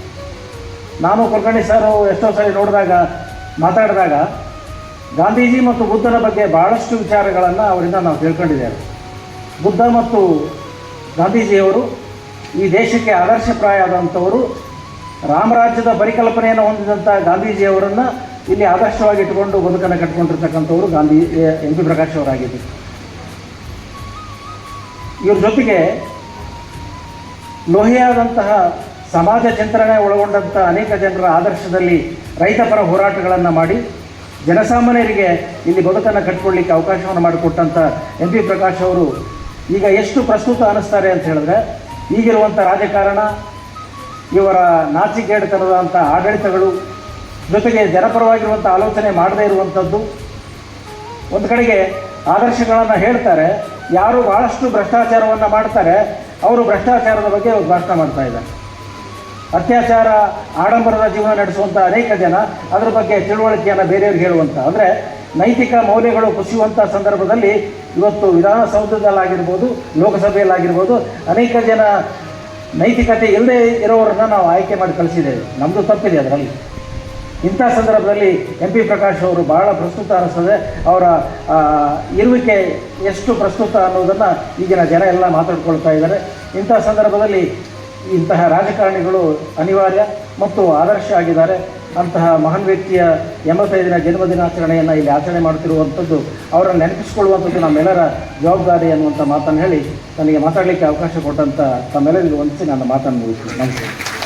ನಾನು ಕುಲಕರ್ಣಿ ಸರ್ ಎಷ್ಟೋ ಸಾರಿ ನೋಡಿದಾಗ, ಮಾತಾಡಿದಾಗ ಗಾಂಧೀಜಿ ಮತ್ತು ಬುದ್ಧನ ಬಗ್ಗೆ ಭಾಳಷ್ಟು ವಿಚಾರಗಳನ್ನು ಅವರಿಂದ ನಾವು ತಿಳ್ಕೊಂಡಿದ್ದೇವೆ. ಬುದ್ಧ ಮತ್ತು ಗಾಂಧೀಜಿಯವರು ಈ ದೇಶಕ್ಕೆ ಆದರ್ಶಪ್ರಾಯ ಆದಂಥವರು ರಾಮರಾಜ್ಯದ ಪರಿಕಲ್ಪನೆಯನ್ನು ಹೊಂದಿದಂಥ ಗಾಂಧೀಜಿಯವರನ್ನು ಇಲ್ಲಿ ಆದರ್ಶವಾಗಿ ಇಟ್ಟುಕೊಂಡು ಬದುಕನ್ನು ಕಟ್ಕೊಂಡಿರ್ತಕ್ಕಂಥವ್ರು ಗಾಂಧಿ ಎಂ ಪಿ ಪ್ರಕಾಶ್ ಅವರಾಗಿದ್ದರು. ಇವ್ರ ಜೊತೆಗೆ ಲೋಹಿಯಾದಂತಹ ಸಮಾಜ ಚಿಂತನೆ ಒಳಗೊಂಡಂಥ ಅನೇಕ ಜನರ ಆದರ್ಶದಲ್ಲಿ ರೈತಪರ ಹೋರಾಟಗಳನ್ನು ಮಾಡಿ ಜನಸಾಮಾನ್ಯರಿಗೆ ಇಲ್ಲಿ ಬದುಕನ್ನು ಕಟ್ಕೊಳ್ಳಿಕ್ಕೆ ಅವಕಾಶವನ್ನು ಮಾಡಿಕೊಟ್ಟಂಥ ಎಂ ಪಿ ಪ್ರಕಾಶ್ ಅವರು ಈಗ ಎಷ್ಟು ಪ್ರಸ್ತುತ ಅನ್ನಿಸ್ತಾರೆ ಅಂತ ಹೇಳಿದ್ರೆ ಈಗಿರುವಂಥ ರಾಜಕಾರಣ, ಇವರ ನಾಚಿಕೇಡುತನದಂಥ ಆಡಳಿತಗಳು, ಜೊತೆಗೆ ಜನಪರವಾಗಿರುವಂಥ ಆಲೋಚನೆ ಮಾಡದೇ ಇರುವಂಥದ್ದು ಒಂದು ಕಡೆಗೆ ಆದರ್ಶಗಳನ್ನು ಹೇಳ್ತಾರೆ ಯಾರು ಭಾಳಷ್ಟು ಭ್ರಷ್ಟಾಚಾರವನ್ನು ಮಾಡ್ತಾರೆ, ಅವರು ಭ್ರಷ್ಟಾಚಾರದ ಬಗ್ಗೆ ಭಾಷಣ ಮಾಡ್ತಾ ಇದ್ದಾರೆ. ಅತ್ಯಾಚಾರ ಆಡಂಬರದ ಜೀವನ ನಡೆಸುವಂಥ ಅನೇಕ ಜನ ಅದರ ಬಗ್ಗೆ ತಿಳುವಳಿಕೆಯನ್ನು ಬೇರೆಯವ್ರಿಗೆ ಹೇಳುವಂಥ ಅಂದರೆ ನೈತಿಕ ಮೌಲ್ಯಗಳು ಕುಸಿಯುವಂಥ ಸಂದರ್ಭದಲ್ಲಿ ಇವತ್ತು ವಿಧಾನಸೌಧದಲ್ಲಾಗಿರ್ಬೋದು, ಲೋಕಸಭೆಯಲ್ಲಾಗಿರ್ಬೋದು, ಅನೇಕ ಜನ ನೈತಿಕತೆ ಇಲ್ಲದೆ ಇರೋರನ್ನ ನಾವು ಆಯ್ಕೆ ಮಾಡಿ ಕಳಿಸಿದ್ದೇವೆ. ನಮ್ಮದು ತಪ್ಪಿದೆ ಅದರಲ್ಲಿ. ಇಂಥ ಸಂದರ್ಭದಲ್ಲಿ ಎಂ ಪಿ ಪ್ರಕಾಶ್ ಅವರು ಬಹಳ ಪ್ರಸ್ತುತ ಅನ್ನಿಸ್ತದೆ ಅವರ ಇರುವಿಕೆ ಎಷ್ಟು ಪ್ರಸ್ತುತ ಅನ್ನೋದನ್ನು ಈಗಿನ ಜನ ಎಲ್ಲ ಮಾತಾಡ್ಕೊಳ್ತಾ ಇದ್ದಾರೆ. ಇಂಥ ಸಂದರ್ಭದಲ್ಲಿ ಇಂತಹ ರಾಜಕಾರಣಿಗಳು ಅನಿವಾರ್ಯ ಮತ್ತು ಆದರ್ಶ ಆಗಿದ್ದಾರೆ. ಅಂತಹ ಮಹಾನ್ ವ್ಯಕ್ತಿಯ ಎಂಬತ್ತೈದಿನ ಜನ್ಮದಿನಾಚರಣೆಯನ್ನು ಇಲ್ಲಿ ಆಚರಣೆ ಮಾಡುತ್ತಿರುವಂಥದ್ದು, ಅವರನ್ನು ನೆನಪಿಸಿಕೊಳ್ಳುವಂಥದ್ದು ನಮ್ಮೆಲ್ಲರ ಜವಾಬ್ದಾರಿ ಅನ್ನುವಂಥ ಮಾತನ್ನು ಹೇಳಿ ನನಗೆ ಮಾತಾಡಲಿಕ್ಕೆ ಅವಕಾಶ ಕೊಟ್ಟಂಥ ತಮ್ಮೆಲ್ಲರಿಗೂ ಒಂದಿಸಿ ನನ್ನ ಮಾತನ್ನು ಮುಗಿಸ್ತೀನಿ. ನಮಸ್ಕಾರ